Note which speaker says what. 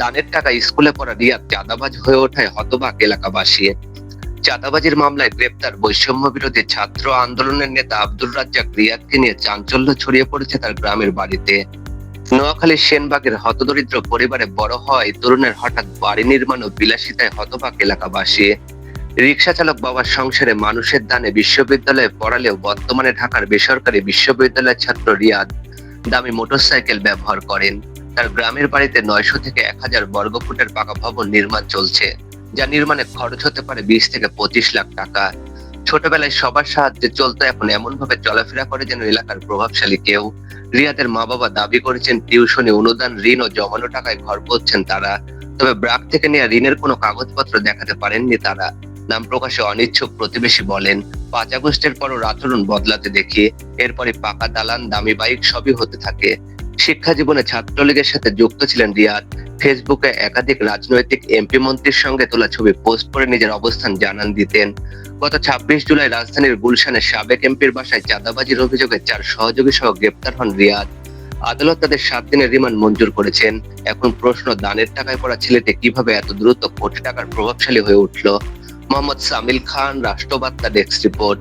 Speaker 1: দানের টাকা স্কুলে পড়া রিয়াদ চাঁদাবাজ হয়ে ওঠায় হতবাক এলাকাবাসী। চাঁদাবাজির মামলায় গ্রেপ্তার বৈষম্য বিরোধী ছাত্র আন্দোলনের নেতা আব্দুর রাজ্জাক রিয়াদকে নিয়ে চাঞ্চল্য ছড়িয়ে পড়েছে তার গ্রামের বাড়িতে। নোয়াখালীর সেনবাগের হতদরিদ্র পরিবারে বড় হওয়ায় তরুণের হঠাৎ বাড়ি নির্মাণ ও বিলাসিতায় হতবাক এলাকাবাসী। রিক্সা চালক বাবার সংসারে মানুষের দানে বিশ্ববিদ্যালয়ে পড়ালেও বর্তমানে ঢাকার বেসরকারি বিশ্ববিদ্যালয়ের ছাত্র রিয়াদ দামি মোটরসাইকেল ব্যবহার করেন। তার গ্রামের বাড়িতে নয়শো থেকে এক হাজার বর্গফুটের পাকা ভবন নির্মাণ চলছে, যা নির্মাণে খরচ হতে পারে বিশ থেকে পঁচিশ লাখ টাকা। ছোটবেলায় সবার সাহায্যে চলতো এখন এমন ভাবে চলাফেরা করে যেন এলাকার প্রভাবশালী কেউ। রিয়াদের মা বাবা দাবি করেছেন, টিউশনি অনুদান, ঋণ ও জমানো টাকায় ঘর করছেন তারা। তবে ব্রাক থেকে নেওয়া ঋণের কোনো কাগজপত্র দেখাতে পারেননি তারা। নাম প্রকাশে অনিচ্ছুক প্রতিবেশী বলেন, পাঁচ আগস্টের পরও আচরণ বদলাতে দেখি এরপরে পাকা দালান, দামি বাইক সবই হতে থাকে। শিক্ষা জীবনে ছাত্রলীগের সাথে যুক্ত ছিলেন রিয়াদ। ফেসবুকে একাধিক রাজনৈতিক এমপি মন্ত্রীর সঙ্গে তোলা ছবি পোস্ট করে নিজের অবস্থান জানান দিতেন। গত ছাব্বিশ জুলাই রাজধানীর গুলশানের সাবেক এমপির বাসায় চাঁদাবাজির অভিযোগে চার সহযোগী সহ গ্রেপ্তার হন রিয়াদ। আদালত তাদের সাত দিনের রিমান্ড মঞ্জুর করেছেন। এখন প্রশ্ন, দানের টাকায় পড়া ছেলেটি কীভাবে এত দ্রুত কোটি টাকার প্রভাবশালী হয়ে উঠল? মোহাম্মদ সামিল খান, রাষ্ট্রবার্তা ডেস্ক রিপোর্ট।